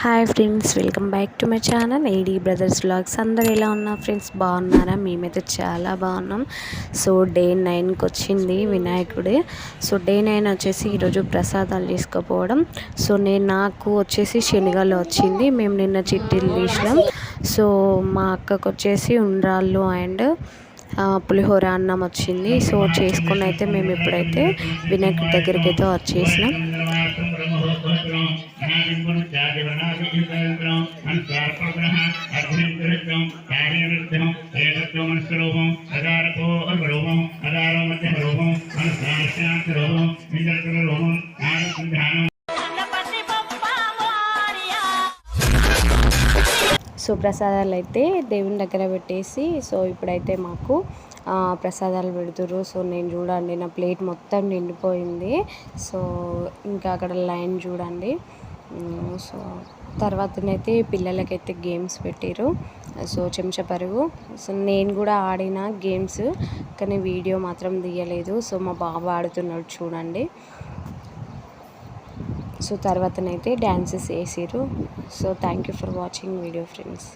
Hi friends welcome back to my channel. AD brothers vlogs అందరు ఎలా ఉన్నారు friends? బాగున్నారా? మేమైతే చాలా బాగున్నాం. సో డే నైన్కి వచ్చింది వినాయకుడే. సో డే నైన్ వచ్చేసి ఈరోజు ప్రసాదాలు తీసుకుపోవడం. సో నేను నాకు వచ్చేసి శనిగాలు వచ్చింది. మేము నిన్న చిట్టీలు తీసినాం. సో మా అక్కకు వచ్చేసి ఉండ్రాళ్ళు అండ్ పులిహోర అన్నం వచ్చింది. సో చేసుకుని అయితే మేము ఇప్పుడైతే వినాయక్ దగ్గరికి అయితే వచ్చేసినాం సో ప్రసాదాలు అయితే దేవుని దగ్గర పెట్టేసి సో ఇప్పుడైతే మాకు ప్రసాదాలు పెడుతురు సో నేను చూడండి నా ప్లేట్ మొత్తం నిండిపోయింది. సో ఇంకా అక్కడ లైన్ చూడండి. సో తర్వాతనైతే పిల్లలకైతే గేమ్స్ పెట్టారు సో చెంచా పరుగు. సో నేను కూడా ఆడిన గేమ్స్ కానీ వీడియో మాత్రం తీయలేదు. సో మా బాబు ఆడుతున్నాడు చూడండి. సో తర్వాతనైతే డ్యాన్సెస్ వేసారు so thank you for watching video friends.